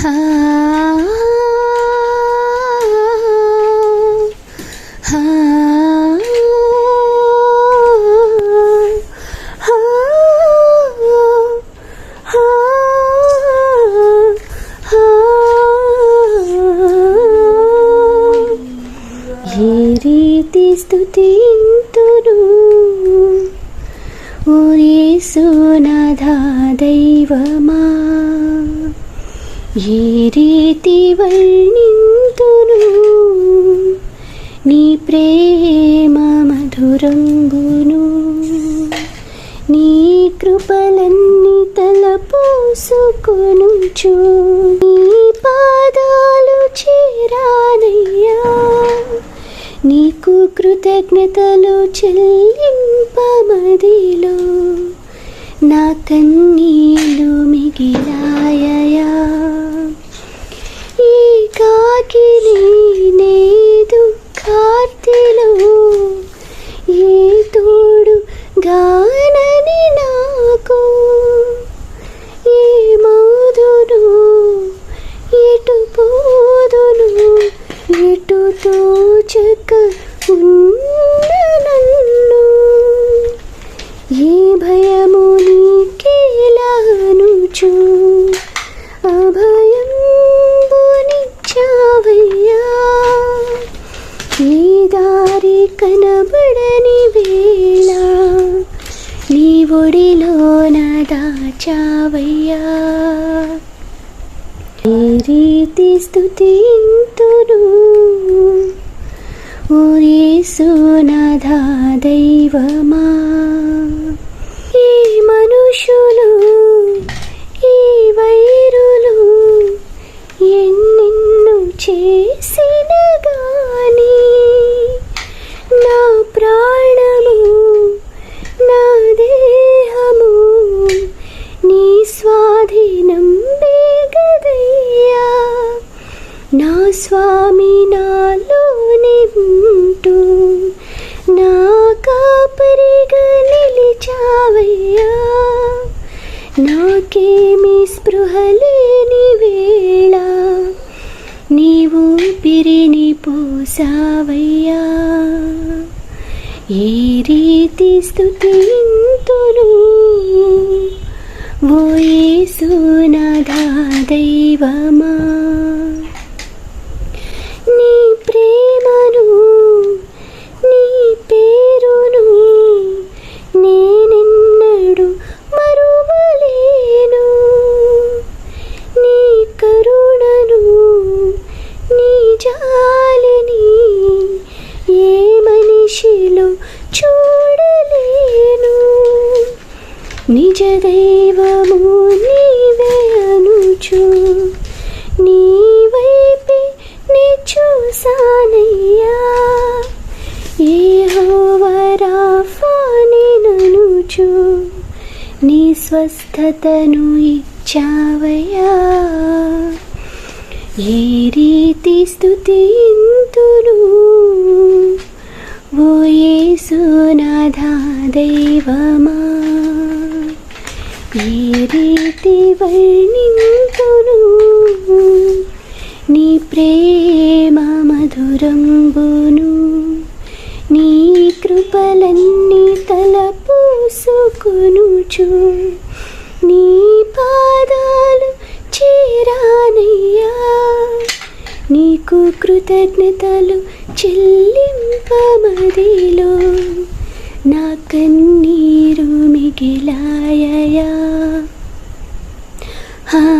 హా హా ఏ రీతి స్థుతింతును ఓయేసునాథా దైవమా ఏ రీతి వర్ణింతును? నీ ప్రేమ మధురంగును. నీ కృపలన్నీ తలపోసుకొనుచు. నీ పాదాలు చేరానయ్యా. నీకు కృతజ్ఞతలు చెల్లింపమదిలో. నా కన్నీలు మిగిలాయయా দেখিনি దారి కనబడని వేళ నీ ఒడిలోన దాచావయ్యా. ఏ రీతి స్థుతింతును ఓ దైవమా ఈ మనుషులు ఈ వైరులు ఎన్నెన్ను చేసి నాకేమి స్పృహలేని వేళ? నీవు పిరిని పోసావయ్యా. ఏ రీతి స్థుతింతును ఓ యేసునాథా దైవమా నీ ప్రేమను నీ పేరును నేనెన్నడు మరువలేను నీ కరుణను నీ జాలిని ఏ మనిషిలో చూడలేను. నిజ దైవము నీవే అనుచు. నీ వైపే నీ చూసానయ్యా ఏ ఏహోవరాఫాని ననుచు నీ స్వస్థతను ఇచ్చావయ్యా. ఏ రీతి స్థుతింతును ఓ యేసునాథా దైవమా? ఏ రీతి వర్ణింతును? నీ ప్రేమ మధురంబును? నీ కృపలన్నీ తలపోసుకొనుచు? నీకు కృతజ్ఞతలు చెల్లింపమదిలో. నా కన్నీరు మిగిలాయయా. హా